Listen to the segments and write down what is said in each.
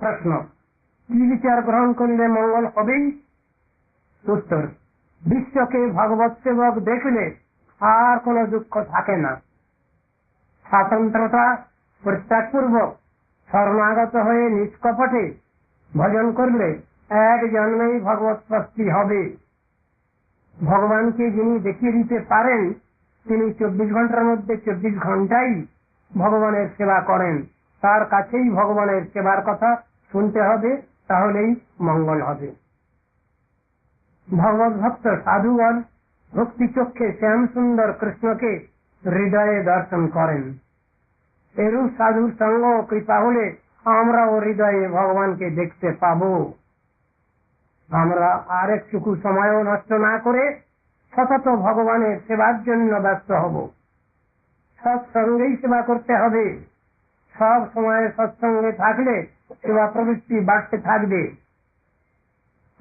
প্রশ্ন। কি বিচার গ্রহণ করলে মঙ্গল হবেই? উত্তর, বিশ্বকে ভগবত সেবক দেখলে আর কোনো দুঃখ থাকে না। স্বাতন্ত্রতা প্রত্যাগপূর্বক শরণাগত হয়ে নিষ্কপটে ভজন করলে এক জন্মেই ভগবত প্রাপ্তি হবে। ভগবানকে যিনি দেখিয়ে দিতে পারেন, তিনি চব্বিশ ঘণ্টার মধ্যে চব্বিশ ঘন্টাই ভগবানের সেবা করেন। তার কাছেই ভগবানের সেবার কথা শুনতে হবে, তাহলেই মঙ্গল হবে। ভগবত ভক্ত সাধুগণ, ভক্তি চক্ষে শ্যাম সুন্দর কৃষ্ণকে হৃদয়ে দর্শন করেন। এরূপ সাধুর সঙ্গ ও কৃপা হলে আমরাও হৃদয়ে ভগবানকে দেখতে পাব। আমরা আর একটুকু সময়ও নষ্ট না করে সতত ভগবানের সেবার জন্য ব্যস্ত হব। সৎসঙ্গেই সেবা করতে হবে। সব সময় সৎসঙ্গে থাকলে সেবা প্রবৃত্তি বাড়তে থাকবে।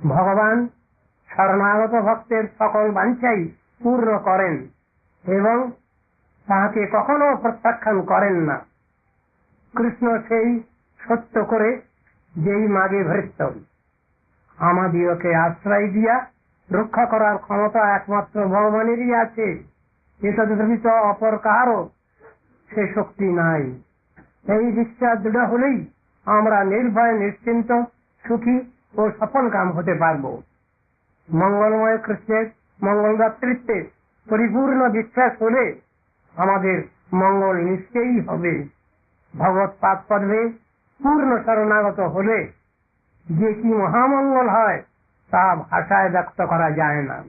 ভগবান শরণাগত ভক্তের সকল বাঞ্ছাই পূর্ণ করেন এবং তাহাকে কখনো প্রত্যাখ্যান করেন না। কৃষ্ণ সেই সত্য করে যেই মাগে ভৃত্য। আমাদিওকে আশ্রয় দিয়া রক্ষা করার ক্ষমতা একমাত্র ভগবানেরই আছে। এতদ্রবিত অপর কাহারও সে শক্তি নাই। এই বিশ্বাস দৃঢ় হলেই আমরা নির্ভয়, নিশ্চিন্ত, সুখী ও সফল কাম হতে পারব। মঙ্গলময় কৃষ্ণের মঙ্গলদাতৃত্বে পরিপূর্ণ বিশ্বাস হলে আমাদের মঙ্গল নিশ্চয়ই হবে। ভগবত পাদ পদ্মে পূর্ণ শরণাগত হলে যে কি মহামঙ্গল হয়, তা ভাষায় ব্যক্ত করা যায় না।